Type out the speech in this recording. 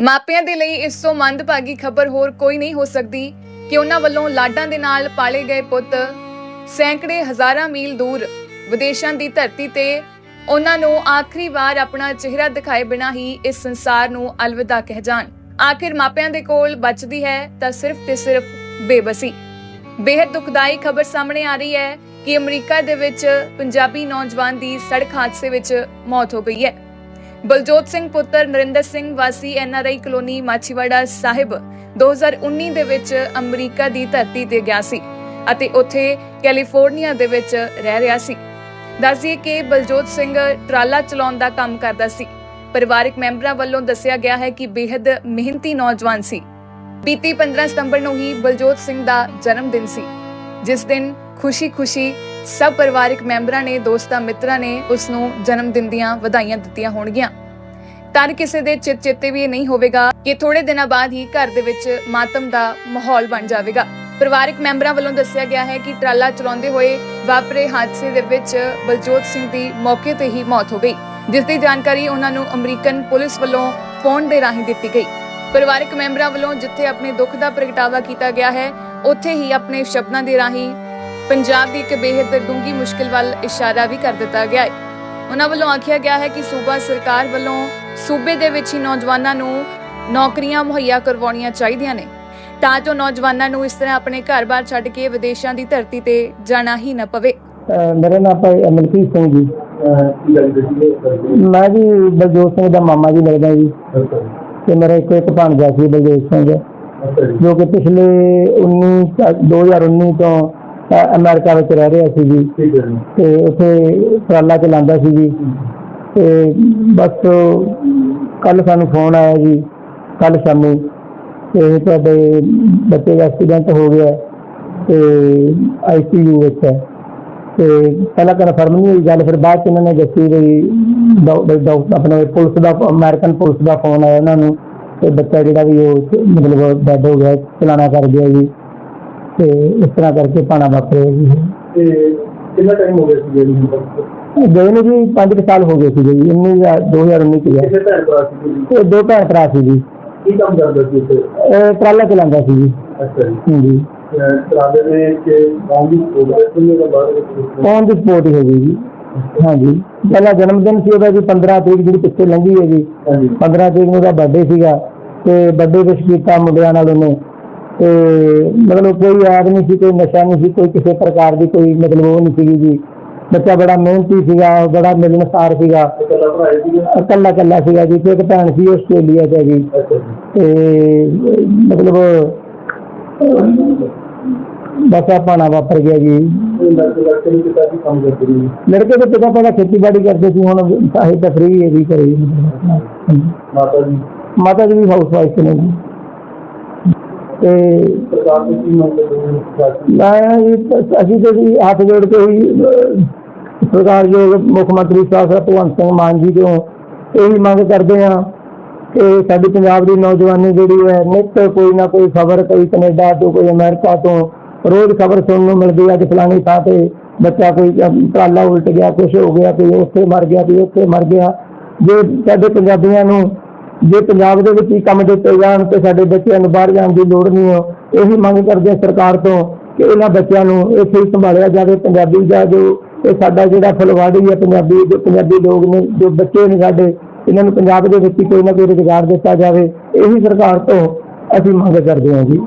ਮਾਪਿਆਂ ਦੇ ਲਈ ਇਸ ਤੋਂ ਮੰਦਭਾਗੀ ਖਬਰ ਹੋਰ ਕੋਈ ਨਹੀਂ ਹੋ ਸਕਦੀ ਕਿ ਉਹਨਾਂ ਵੱਲੋਂ ਲਾਡਾਂ ਦੇ ਨਾਲ ਪਾਲੇ ਗਏ ਪੁੱਤ ਸੈਂਕੜੇ ਹਜ਼ਾਰਾਂ ਮੀਲ ਦੂਰ ਵਿਦੇਸ਼ਾਂ ਦੀ ਧਰਤੀ ਤੇ ਉਹਨਾਂ ਨੂੰ ਆਖਰੀ ਵਾਰ ਆਪਣਾ ਚਿਹਰਾ ਦਿਖਾਏ ਬਿਨਾਂ ਹੀ ਇਸ ਸੰਸਾਰ ਨੂੰ ਅਲਵਿਦਾ ਕਹਿ ਜਾਣ। ਆਖਿਰ ਮਾਪਿਆਂ ਦੇ ਕੋਲ ਬਚਦੀ ਹੈ ਤਾਂ ਸਿਰਫ ਤੇ ਸਿਰਫ ਬੇਬਸੀ। ਬੇहद ਦੁਖਦਾਈ ਖਬਰ ਸਾਹਮਣੇ ਆ ਰਹੀ ਹੈ ਕਿ ਅਮਰੀਕਾ ਦੇ ਵਿੱਚ ਪੰਜਾਬੀ ਨੌਜਵਾਨ ਦੀ ਸੜਕ ਹਾਦਸੇ ਵਿੱਚ ਮੌਤ ਹੋ ਗਈ ਹੈ। ਬਲਜੋਤ ਸਿੰਘ ਪੁੱਤਰ ਨਰਿੰਦਰ ਸਿੰਘ ਵਾਸੀ ਐਨਆਰਆਈ ਕਲੋਨੀ ਮਾਛੀਵਾੜਾ ਸਾਹਿਬ 2019 ਦੇ ਵਿੱਚ ਅਮਰੀਕਾ ਦੀ ਧਰਤੀ ਤੇ ਗਿਆ ਸੀ ਅਤੇ ਉੱਥੇ ਕੈਲੀਫੋਰਨੀਆ ਦੇ ਵਿੱਚ ਰਹਿ ਰਿਹਾ ਸੀ। ਦੱਸਦੀਏ ਕਿ ਬਲਜੋਤ ਸਿੰਘ ਟਰਾਲਾ ਚਲਾਉਣ ਦਾ ਕੰਮ ਕਰਦਾ ਸੀ। ਪਰਿਵਾਰਕ ਮੈਂਬਰਾਂ ਵੱਲੋਂ ਦੱਸਿਆ ਗਿਆ ਹੈ ਕਿ ਬੇहद ਮਿਹਨਤੀ ਨੌਜਵਾਨ ਸੀ। ਬੀਤੀ 15 ਸਤੰਬਰ ਨੂੰ ਹੀ ਬਲਜੋਤ ਸਿੰਘ ਦਾ ਜਨਮ ਦਿਨ ਸੀ। ਜਿਸ ਦਿਨ ਖੁਸ਼ੀ-ਖੁਸ਼ੀ ਸਭ ਪਰਿਵਾਰਕ ਮੈਂਬਰਾਂ ਨੇ, ਦੋਸਤਾਂ, ਮਿੱਤਰਾਂ ਨੇ ਉਸ ਨੂੰ ਜਨਮ ਦਿਨ ਦੀਆਂ ਵਧਾਈਆਂ ਦਿੱਤੀਆਂ ਹੋਣਗੀਆਂ। ਤਾਂ ਕਿਸੇ ਦੇ ਚਿੱਤ ਚੇਤੇ ਵੀ ਨਹੀਂ ਹੋਵੇਗਾ ਕਿ ਥੋੜੇ ਦਿਨਾਂ ਬਾਅਦ ਹੀ ਘਰ ਦੇ ਵਿੱਚ ਮਾਤਮ ਦਾ ਮਾਹੌਲ ਬਣ ਜਾਵੇਗਾ। ਪਰਿਵਾਰਕ ਮੈਂਬਰਾਂ ਵੱਲੋਂ ਦੱਸਿਆ ਗਿਆ ਹੈ ਕਿ ਟਰਾਲਾ ਚਲਾਉਂਦੇ ਹੋਏ ਵਾਪਰੇ ਹਾਦਸੇ ਦੇ ਵਿੱਚ ਬਲਜੋਤ ਸਿੰਘ ਦੀ ਮੌਕੇ ਤੇ ਹੀ ਮੌਤ ਹੋ ਗਈ, ਜਿਸ ਦੀ ਜਾਣਕਾਰੀ ਉਹਨਾਂ ਨੂੰ ਅਮਰੀਕਨ ਪੁਲਿਸ ਵੱਲੋਂ ਫੋਨ ਦੇ ਰਾਹੀਂ ਦਿੱਤੀ ਗਈ। ਪਰਿਵਾਰਕ ਮੈਂਬਰਾਂ ਵੱਲੋਂ ਜਿੱਥੇ ਆਪਣੇ ਦੁੱਖ ਦਾ ਪ੍ਰਗਟਾਵਾ ਕੀਤਾ ਗਿਆ ਹੈ ਉੱਥੇ ਹੀ ਆਪਣੇ ਸ਼ਬਦਾਂ ਦੇ ਰਾਹੀਂ ਪੰਜਾਬ ਦੀ ਇੱਕ ਬੇਹੱਦ ਡੂੰਗੀ ਮੁਸ਼ਕਿਲ ਵੱਲ ਇਸ਼ਾਰਾ ਵੀ ਕਰ ਦਿੱਤਾ ਗਿਆ ਹੈ। ਉਹਨਾਂ ਵੱਲੋਂ ਆਖਿਆ ਗਿਆ ਹੈ ਕਿ ਸੂਬਾ ਸਰਕਾਰ ਵੱਲੋਂ ਸੂਬੇ ਦੇ ਵਿੱਚ ਹੀ ਨੌਜਵਾਨਾਂ ਨੂੰ ਨੌਕਰੀਆਂ ਮੁਹੱਈਆ ਕਰਵਾਉਣੀਆਂ ਚਾਹੀਦੀਆਂ ਨੇ। ਤਾਂ ਜੋ ਨੌਜਵਾਨਾਂ ਨੂੰ ਇਸ ਤਰ੍ਹਾਂ ਆਪਣੇ ਘਰ-ਬਾਰ ਛੱਡ ਕੇ ਵਿਦੇਸ਼ਾਂ ਦੀ ਧਰਤੀ ਤੇ ਜਾਣਾ ਹੀ ਨਾ ਪਵੇ। ਮੇਰਾ ਨਾਮ ਭਾਈ ਅਮਨਪ੍ਰੀਤ ਸਿੰਘ ਜੀ। ਮੈਂ ਜੀ ਬਲਜੋਤ ਸਿੰਘ ਦਾ ਮਾਮਾ ਜੀ ਲੱਗਦਾ ਜੀ। ਤੇ ਮੇਰਾ ਇੱਕ ਇੱਕ ਭਾਣਜਾ ਸੀ ਬਲਜੋਤ ਸਿੰਘ ਜੀ ਕਿ ਪਿਛਲੇ 19 ਤ- 2019 ਤੋਂ ਅਮਰੀਕਾ ਵਿੱਚ ਰਹਿ ਰਿਹਾ ਸੀ ਜੀ। ਤੇ ਉੱਥੇ ਟਰਾਲਾ ਚਲਾਉਂਦਾ ਸੀ ਜੀ। ਤੇ ਬਸ ਕੱਲ ਸਾਨੂੰ ਫੋਨ ਆਇਆ ਜੀ ਕੱਲ ਸ਼ਾਮੀ। ਤੇ ਤੁਹਾਡੇ ਬੱਚੇ ਦਾ ਐਕਸੀਡੈਂਟ ਹੋ ਗਿਆ ਤੇ ਆਈਸੀਯੂ ਵਿੱਚ ਹੈ। ਤੇ ਪਹਿਲਾਂ ਕਨਫਰਮ ਨਹੀਂ ਹੋਈ ਗੱਲ ਫਿਰ ਬਾਅਦ ਚ ਇਹਨਾਂ ਨੇ ਦੱਸੀ ਵੀ ਆਪਣੇ ਪੁਲਿਸ ਦਾ ਅਮਰੀਕਨ ਪੁਲਿਸ ਦਾ ਫੋਨ ਆਇਆ ਉਹਨਾਂ ਨੂੰ ਤੇ ਬੱਚਾ ਜਿਹੜਾ ਵੀ ਉਹ ਮਤਲਬ ਡੈਡ ਹੋ ਗਿਆ ਚਲਾਣਾ ਕਰ ਗਿਆ ਜੀ। ਤੇ ਇਸ ਤਰ੍ਹਾਂ ਕਰਕੇ ਪਾਣਾ ਵਾਪਰਿਆ ਜੀ। ਤੇ ਕਿੰਨਾ ਟਾਈਮ ਹੋ ਗਿਆ ਸੀ ਕਿਸੇ ਗਏ ਨੂੰ ਜੀ 5 ਸਾਲ ਹੋ ਗਏ ਸੀ ਜੀ 19 2019 ਚ ਗਿਆ ਜੀ? ਇਹ ਦੋ ਭੈਣ ਭਰਾ ਸੀ ਜੀ। ਕੀ ਕੰਮ ਕਰਦਾ ਸੀ ਇਹ ਟਰਾਲਾ ਚਲਾਉਂਦਾ ਸੀ ਜੀ। ਅੱਛਾ ਜੀ। ਤਰਾਦੇ ਦੇ ਕਿ ਹੈ ਸਪੋਰਟ ਹੀ ਹੋ ਗਈ ਜੀ? ਹਾਂਜੀ। ਪਹਿਲਾ ਜਨਮ ਦਿਨ ਸੀ ਉਹਦਾ ਜੀ 15 ਤਰੀਕ ਜਿਹੜੀ ਪਿੱਛੇ ਲੰਘੀ ਹੈ ਜੀ। ਹਾਂਜੀ। 15 ਤਰੀਕ ਨੂੰ ਉਹਦਾ ਬਰਥਡੇ ਸੀਗਾ ਤੇ ਬਰਥਡੇ ਵਿੱਚ ਕੀਤਾ ਮੁੰਡਿਆਂ ਨਾਲ ਉਹਨੇ। ਤੇ ਮਤਲਬ ਕੋਈ ਯਾਦ ਨਹੀਂ ਸੀ ਕੋਈ ਨਸ਼ਾ ਨਹੀਂ ਸੀ ਕੋਈ ਕਿਸੇ ਪ੍ਰਕਾਰ ਦੀ ਕੋਈ ਮਤਲਬ ਉਹ ਨਹੀਂ ਸੀਗੀ ਜੀ। ਬੱਚਾ ਬੜਾ ਮਿਹਨਤੀ ਸੀਗਾ ਬੜਾ ਮਿਲਣਸਾਰ ਸੀਗਾ। ਇਕੱਲਾ ਇਕੱਲਾ ਸੀਗਾ ਜੀ ਤੇ ਇੱਕ ਭੈਣ ਸੀ ਆਸਟ੍ਰੇਲੀਆ 'ਚ ਜੀ। ਤੇ ਮਤਲਬ ਬਸ ਆ ਪਾਣਾ ਵਾਪਰ ਗਿਆ ਜੀ ਇਹ ਲੜਕੇ ਲੜਕੇ ਨੂੰ ਕਿਤਾ ਕੀ ਕੰਮ ਕਰਦੇ ਨੇ ਲੜਕੇ ਦੇ ਪਿਤਾ ਪਹਿਲਾਂ ਖੇਤੀਬਾੜੀ ਕਰਦੇ ਸੀ ਹੁਣ ਸਾਹਿ ਤਾਂ ਫ੍ਰੀ ਹੈ ਜੀ ਕਰੇ ਮਾਤਾ ਜੀ ਮਾਤਾ ਜੀ ਵੀ ਹਾਊਸ ਵਾਈਫ ਨੇ ਜੀ ਤੇ ਸਰਕਾਰ ਨੂੰ ਕੀ ਮੰਗ ਕਰਦੇ ਨੇ ਮੈਂ ਜੀ ਅਸੀਂ ਤੇ ਜੀ ਹੱਥ ਜੋੜ ਕੇ ਹੀ ਅਹ, ਸਰਕਾਰ ਜੋ ਮੁੱਖ ਮੰਤਰੀ ਸਾਹਿਬ ਸਾਹਿਬ ਭਗਵੰਤ ਸਿੰਘ ਮਾਨ ਜੀ ਤੋਂ ਇਹੀ ਮੰਗ ਕਰਦੇ ਹਾਂ ਕਿ ਸਾਡੀ ਪੰਜਾਬ ਦੀ ਨੌਜਵਾਨੀ ਜਿਹੜੀ ਹੈ ਨਿੱਤ ਕੋਈ ਨਾ ਕੋਈ ਖਬਰ ਕੋਈ ਕੈਨੇਡਾ ਤੋਂ ਕੋਈ ਅਮਰੀਕਾ ਤੋਂ ਰੋਜ਼ ਖਬਰ ਸੁਣਨ ਨੂੰ ਮਿਲਦੀ ਹੈ ਕਿ ਫਲਾਣੀ ਥਾਂ ਤੇ ਬੱਚਾ ਕੋਈ ਟਰਾਲਾ ਉਲਟ ਗਿਆ ਕੁਝ ਹੋ ਗਿਆ, ਕੋਈ ਉੱਥੇ ਮਰ ਗਿਆ, ਕੋਈ ਉੱਥੇ ਮਰ ਗਿਆ। ਜੇ ਸਾਡੇ ਪੰਜਾਬੀਆਂ ਨੂੰ, ਜੇ ਪੰਜਾਬ ਦੇ ਵਿੱਚ ਹੀ ਕੰਮ ਦਿੱਤੇ ਜਾਣ ਤੇ ਸਾਡੇ ਬੱਚਿਆਂ ਨੂੰ ਬਾਹਰ ਜਾਣ ਦੀ ਲੋੜ ਨਹੀਂ ਹੋ ਇਹੀ ਮੰਗ ਕਰਦੇ ਸਰਕਾਰ ਤੋਂ ਕਿ ਇਹਨਾਂ ਬੱਚਿਆਂ ਨੂੰ ਇੱਥੇ ਹੀ ਸੰਭਾਲਿਆ ਜਾਵੇ, ਪੰਜਾਬੀ ਦਾ ਜੋ ਇਹ ਸਾਡਾ ਜਿਹੜਾ ਫੁਲਵਾੜੀ ਹੈ ਪੰਜਾਬੀ ਜੋ ਪੰਜਾਬੀ ਲੋਕ ਨੇ, ਜੋ ਬੱਚੇ ਨੇ ਸਾਡੇ, ਇਹਨਾਂ ਨੂੰ ਪੰਜਾਬ ਦੇ ਵਿੱਚ ਹੀ ਕੋਈ ਨਾ ਕੋਈ ਰੁਜ਼ਗਾਰ ਦਿੱਤਾ ਜਾਵੇ, ਇਹੀ ਸਰਕਾਰ ਤੋਂ ਅਸੀਂ ਮੰਗ ਕਰਦੇ ਹਾਂ ਜੀ।